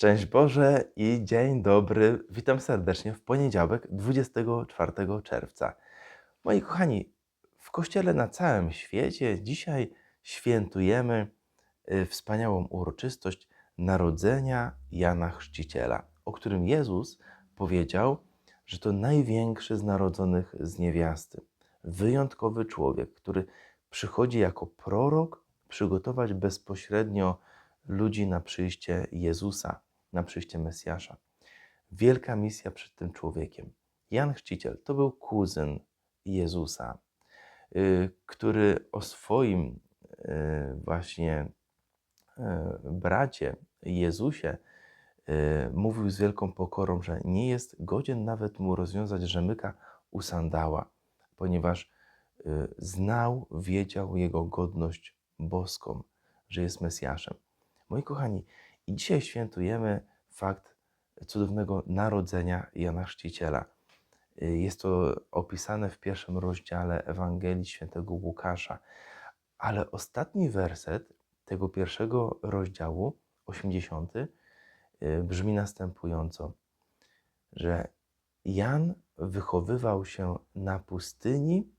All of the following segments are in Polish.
Szczęść Boże i dzień dobry. Witam serdecznie w poniedziałek, 24 czerwca. Moi kochani, w kościele na całym świecie dzisiaj świętujemy y, wspaniałą uroczystość narodzenia Jana Chrzciciela, o którym Jezus powiedział, że to największy z narodzonych z niewiasty. Wyjątkowy człowiek, który przychodzi jako prorok przygotować bezpośrednio ludzi na przyjście Jezusa, na przyjście Mesjasza. Wielka misja przed tym człowiekiem. Jan Chrzciciel to był kuzyn Jezusa, y, który o swoim y, właśnie y, bracie Jezusie mówił z wielką pokorą, że nie jest godzien nawet mu rozwiązać rzemyka u sandała, ponieważ znał, wiedział jego godność boską, że jest Mesjaszem. Moi kochani, i dzisiaj świętujemy fakt cudownego narodzenia Jana Chrzciciela. Jest to opisane w pierwszym rozdziale Ewangelii Świętego Łukasza, ale ostatni werset tego pierwszego rozdziału, 80, y, brzmi następująco, że Jan wychowywał się na pustyni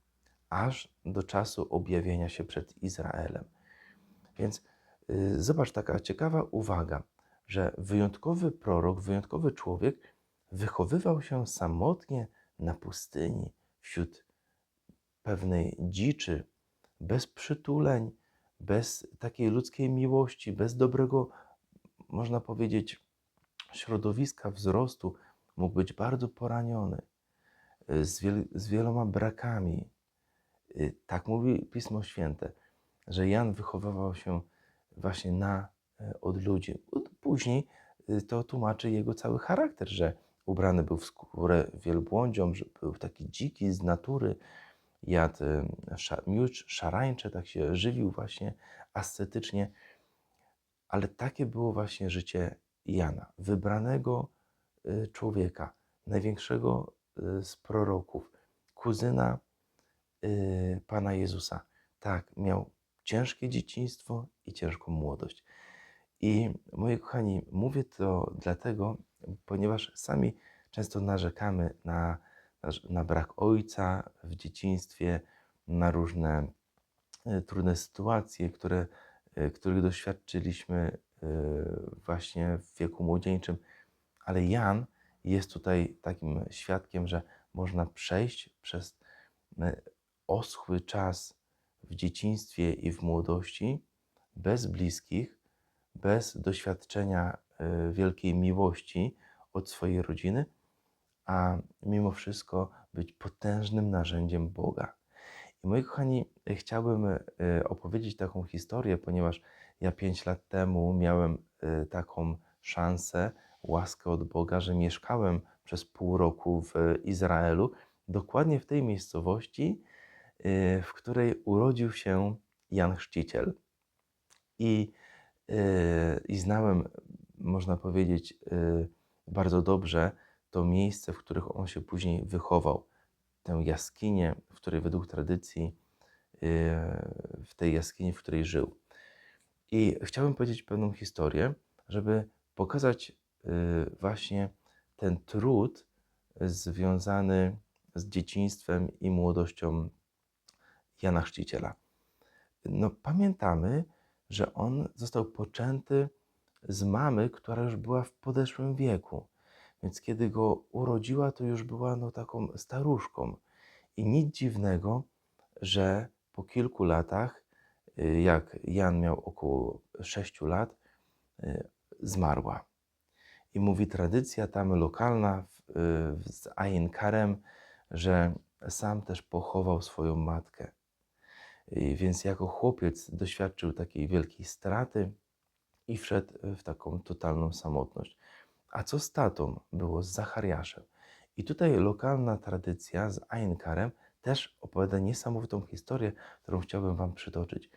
aż do czasu objawienia się przed Izraelem. Więc zobacz, taka ciekawa uwaga, że wyjątkowy prorok, wyjątkowy człowiek wychowywał się samotnie na pustyni, wśród pewnej dziczy, bez przytuleń, bez takiej ludzkiej miłości, bez dobrego, można powiedzieć, środowiska wzrostu, mógł być bardzo poraniony, y, z, wiel z wieloma brakami. Y, tak mówi Pismo Święte, że Jan wychowywał się właśnie na e, odludzie. Później y, to tłumaczy jego cały charakter, że ubrany był w skórę wielbłądzią, że był taki dziki z natury, jadł miód szarańcze, tak się żywił właśnie ascetycznie. Ale takie było właśnie życie Jana, wybranego y, człowieka, największego y, z proroków, kuzyna Pana Jezusa. Tak, miał ciężkie dzieciństwo i ciężką młodość. I moi kochani, mówię to dlatego, ponieważ sami często narzekamy na, na brak ojca w dzieciństwie, na różne e, trudne sytuacje, które, e, których doświadczyliśmy e, właśnie w wieku młodzieńczym. Ale Jan jest tutaj takim świadkiem, że można przejść przez oschły czas w dzieciństwie i w młodości, bez bliskich, bez doświadczenia e, wielkiej miłości od swojej rodziny, a mimo wszystko być potężnym narzędziem Boga. I moi kochani, chciałbym e, opowiedzieć taką historię, ponieważ ja pięć lat temu miałem e, taką szansę, łaskę od Boga, że mieszkałem przez pół roku w Izraelu, dokładnie w tej miejscowości, w której urodził się Jan Chrzciciel. I, y, i znałem, można powiedzieć, y, bardzo dobrze to miejsce, w których on się później wychował. Tę jaskinię, w której według tradycji, w tej jaskini, w której żył. I chciałbym powiedzieć pewną historię, żeby pokazać właśnie ten trud związany z dzieciństwem i młodością Jana Chrzciciela. No, pamiętamy, że on został poczęty z mamy, która już była w podeszłym wieku. Więc kiedy go urodziła, to już była no, taką staruszką. I nic dziwnego, że po kilku latach, y, jak Jan miał około 6 lat, y, zmarła. I mówi tradycja tam lokalna z Ain Karem, że sam też pochował swoją matkę. Więc jako chłopiec doświadczył takiej wielkiej straty i wszedł w taką totalną samotność. A co z tatą było z Zachariaszem? I tutaj lokalna tradycja z Ainkarem też opowiada niesamowitą historię, którą chciałbym Wam przytoczyć.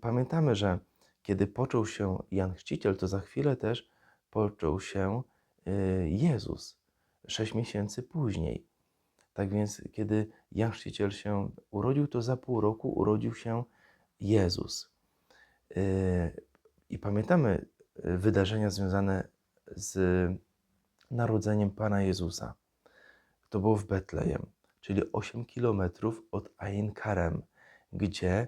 Pamiętamy, że kiedy począł się Jan Chrzciciel, to za chwilę też począł się y, Jezus, sześć miesięcy później. Tak więc, kiedy Jan Chrzciciel się urodził, to za pół roku urodził się Jezus. Yy, I pamiętamy yy, wydarzenia związane z narodzeniem Pana Jezusa. To było w Betlejem, czyli 8 kilometrów od Ain Karem, gdzie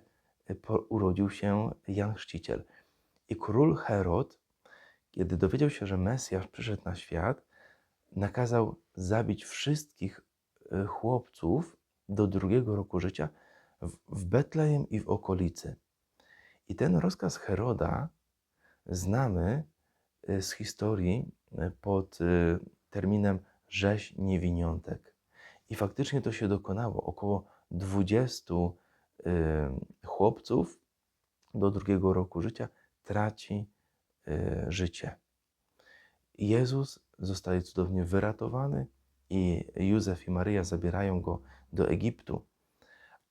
po- urodził się Jan Chrzciciel. I król Herod, kiedy dowiedział się, że Mesjasz przyszedł na świat, nakazał zabić wszystkich chłopców do drugiego roku życia w, Betlejem i w okolicy. I ten rozkaz Heroda znamy e, z historii e, pod e, terminem rzeź niewiniątek. I faktycznie to się dokonało. Około 20 e, chłopców do drugiego roku życia traci e, życie. Jezus zostaje cudownie wyratowany i Józef i Maryja zabierają go do Egiptu,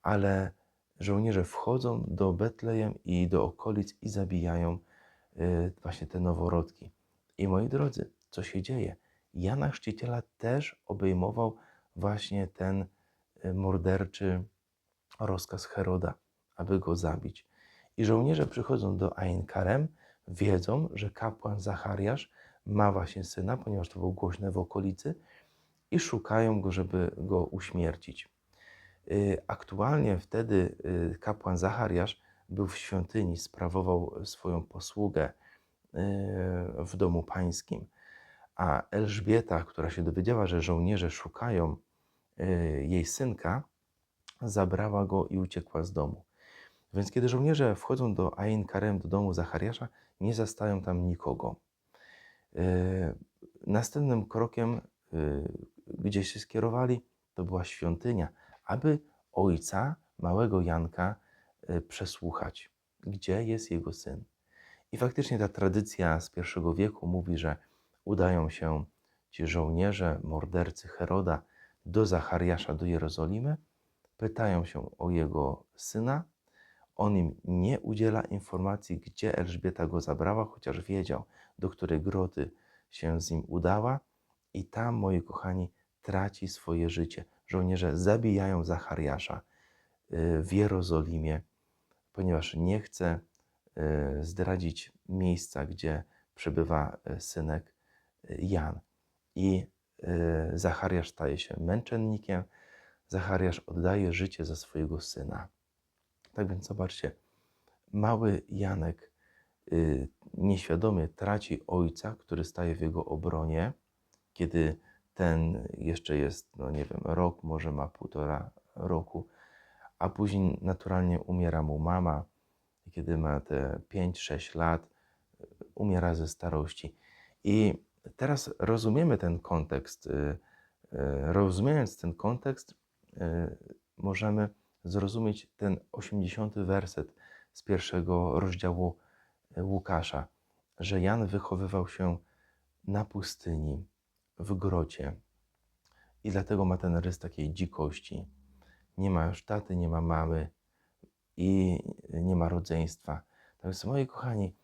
ale żołnierze wchodzą do Betlejem i do okolic i zabijają y, właśnie te noworodki. I moi drodzy, co się dzieje? Jana Chrzciciela też obejmował właśnie ten y, morderczy rozkaz Heroda, aby go zabić. I żołnierze przychodzą do Ain Karem, wiedzą, że kapłan Zachariasz ma właśnie syna, ponieważ to było głośne w okolicy, i szukają go, żeby go uśmiercić. Y, Aktualnie wtedy y, kapłan Zachariasz był w świątyni, sprawował swoją posługę y, w domu pańskim, a Elżbieta, która się dowiedziała, że żołnierze szukają jej synka, zabrała go i uciekła z domu. Więc kiedy żołnierze wchodzą do Ain Karem, do domu Zachariasza, nie zastają tam nikogo. Następnym krokiem, gdzie się skierowali, to była świątynia, aby ojca małego Janka y, przesłuchać, gdzie jest jego syn. I faktycznie ta tradycja z pierwszego wieku mówi, że udają się ci żołnierze, mordercy Heroda do Zachariasza, do Jerozolimy, pytają się o jego syna. On im nie udziela informacji, gdzie Elżbieta go zabrała, chociaż wiedział, do której groty się z nim udała. I tam, moi kochani, traci swoje życie. Żołnierze zabijają Zachariasza y, w Jerozolimie, ponieważ nie chce y, zdradzić miejsca, gdzie przebywa y, synek Jan. I Zachariasz staje się męczennikiem. Zachariasz oddaje życie za swojego syna. Tak więc zobaczcie, mały Janek nieświadomie traci ojca, który staje w jego obronie, kiedy ten jeszcze jest, no nie wiem, rok, może ma półtora roku, a później naturalnie umiera mu mama, kiedy ma te 5-6 lat, umiera ze starości. I teraz rozumiemy ten kontekst. y, y, Rozumiejąc ten kontekst, y, możemy zrozumieć ten 80 werset z pierwszego rozdziału Łukasza, że Jan wychowywał się na pustyni, w grocie. I dlatego ma ten rys takiej dzikości. Nie ma już taty, nie ma mamy i nie ma rodzeństwa. Tak więc, moi kochani,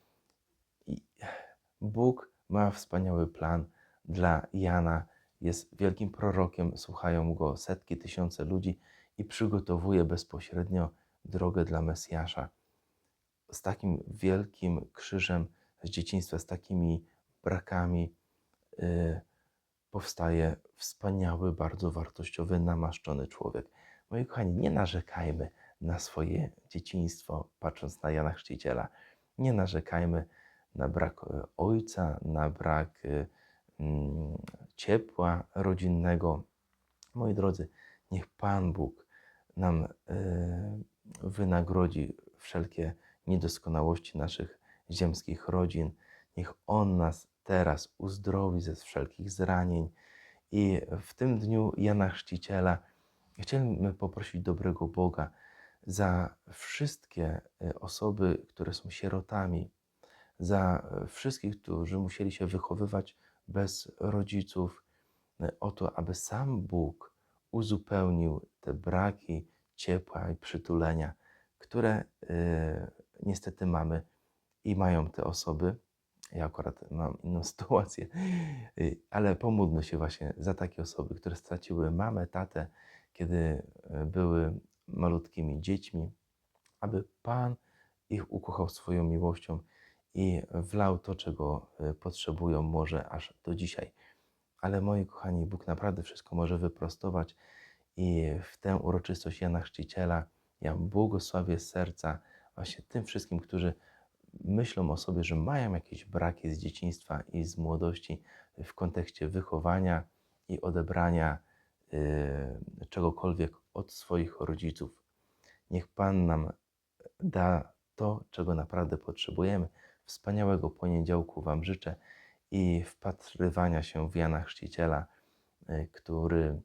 Bóg ma wspaniały plan dla Jana. Jest wielkim prorokiem, słuchają go setki, tysiące ludzi i przygotowuje bezpośrednio drogę dla Mesjasza. Z takim wielkim krzyżem z dzieciństwa, z takimi brakami, y, powstaje wspaniały, bardzo wartościowy, namaszczony człowiek. Moi kochani, nie narzekajmy na swoje dzieciństwo, patrząc na Jana Chrzciciela. Nie narzekajmy na brak e, ojca, na brak e, mm, ciepła rodzinnego. Moi drodzy, niech Pan Bóg nam e, wynagrodzi wszelkie niedoskonałości naszych ziemskich rodzin. Niech On nas teraz uzdrowi ze wszelkich zranień. I w tym dniu Jana Chrzciciela chcielibyśmy poprosić dobrego Boga za wszystkie e, osoby, które są sierotami, za wszystkich, którzy musieli się wychowywać bez rodziców, e, o to, aby sam Bóg uzupełnił te braki ciepła i przytulenia, które e, niestety mamy i mają te osoby. Ja akurat mam inną sytuację, y, ale pomódlmy się właśnie za takie osoby, które straciły mamę, tatę, kiedy e, były malutkimi dziećmi, aby Pan ich ukochał swoją miłością i wlał to, czego y, potrzebują może aż do dzisiaj. Ale moi kochani, Bóg naprawdę wszystko może wyprostować i w tę uroczystość Jana Chrzciciela ja błogosławię serca właśnie tym wszystkim, którzy myślą o sobie, że mają jakieś braki z dzieciństwa i z młodości w kontekście wychowania i odebrania y, czegokolwiek od swoich rodziców. Niech Pan nam da to, czego naprawdę potrzebujemy. Wspaniałego poniedziałku Wam życzę i wpatrywania się w Jana Chrzciciela, y, który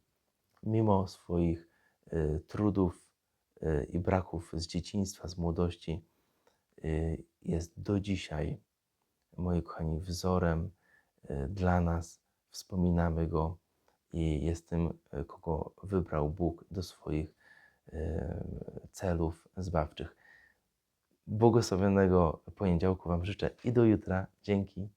mimo swoich y, trudów y, i braków z dzieciństwa, z młodości, jest do dzisiaj, moi kochani, wzorem y, dla nas. Wspominamy go i jest tym, y, kogo wybrał Bóg do swoich y, celów zbawczych. Błogosławionego poniedziałku Wam życzę i do jutra. Dzięki.